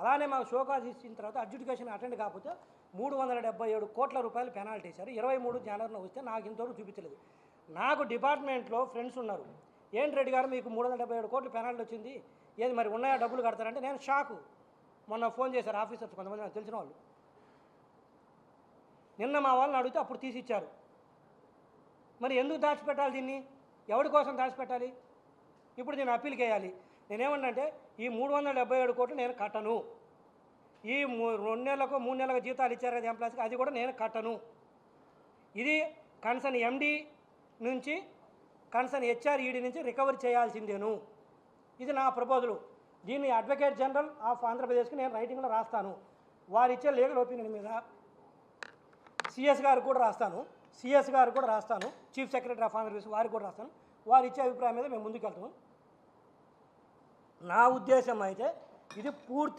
అలానే మాకు షోకాజ్ ఇచ్చిన తర్వాత అడ్జుడికేషన్ అటెండ్ కాకపోతే మూడు వందల డెబ్బై ఏడు కోట్ల రూపాయలు పెనాల్టీ ఇచ్చారు. ఇరవై మూడు జనవరిలో వస్తే నాకు ఇంతవరకు చూపించలేదు. నాకు డిపార్ట్మెంట్లో ఫ్రెండ్స్ ఉన్నారు. ఏంటి రెడ్డి గారు మీకు మూడు వందల డెబ్బై ఏడు కోట్లు పెనాల్టీ వచ్చింది? ఏది మరి ఉన్నాయా డబ్బులు కడతారంటే నేను షాకు. మొన్న ఫోన్ చేశారు ఆఫీసర్స్ కొంతమంది నాకు తెలిసిన వాళ్ళు. నిన్న మా వాళ్ళని అడిగితే అప్పుడు తీసి ఇచ్చారు. మరి ఎందుకు దాచిపెట్టాలి దీన్ని? ఎవరి కోసం దాచిపెట్టాలి? ఇప్పుడు నేను అప్పీల్కి వేయాలి నేనేమన్నంటే ఈ మూడు వందల డెబ్బై ఏడు కోట్లు నేను కట్టను. ఈ మూ- రెండు నెలలకు మూడు నెలలకు జీతాలు ఇచ్చారు కదా ఎంప్లాయీస్కి అది కూడా నేను కట్టను. ఇది కన్సర్న్ ఎండి నుంచి కన్సర్న్ హెచ్ఆర్ఈడీ నుంచి రికవరీ చేయాల్సిందేను. ఇది నా ప్రపోజలు. దీన్ని అడ్వకేట్ జనరల్ ఆఫ్ ఆంధ్రప్రదేశ్కి నేను రైటింగ్లో రాస్తాను. వారిచ్చే లీగల్ ఒపీనియన్ మీద సిఎస్ గారు కూడా రాస్తాను సిఎస్ గారు కూడా రాస్తాను చీఫ్ సెక్రటరీ ఆఫ్ ఆంధ్రప్రదేశ్ వారికి కూడా రాస్తాను. వారు ఇచ్చే అభిప్రాయం మీద మేము ముందుకెళ్తాము. నా ఉద్దేశం అయితే ఇది పూర్తి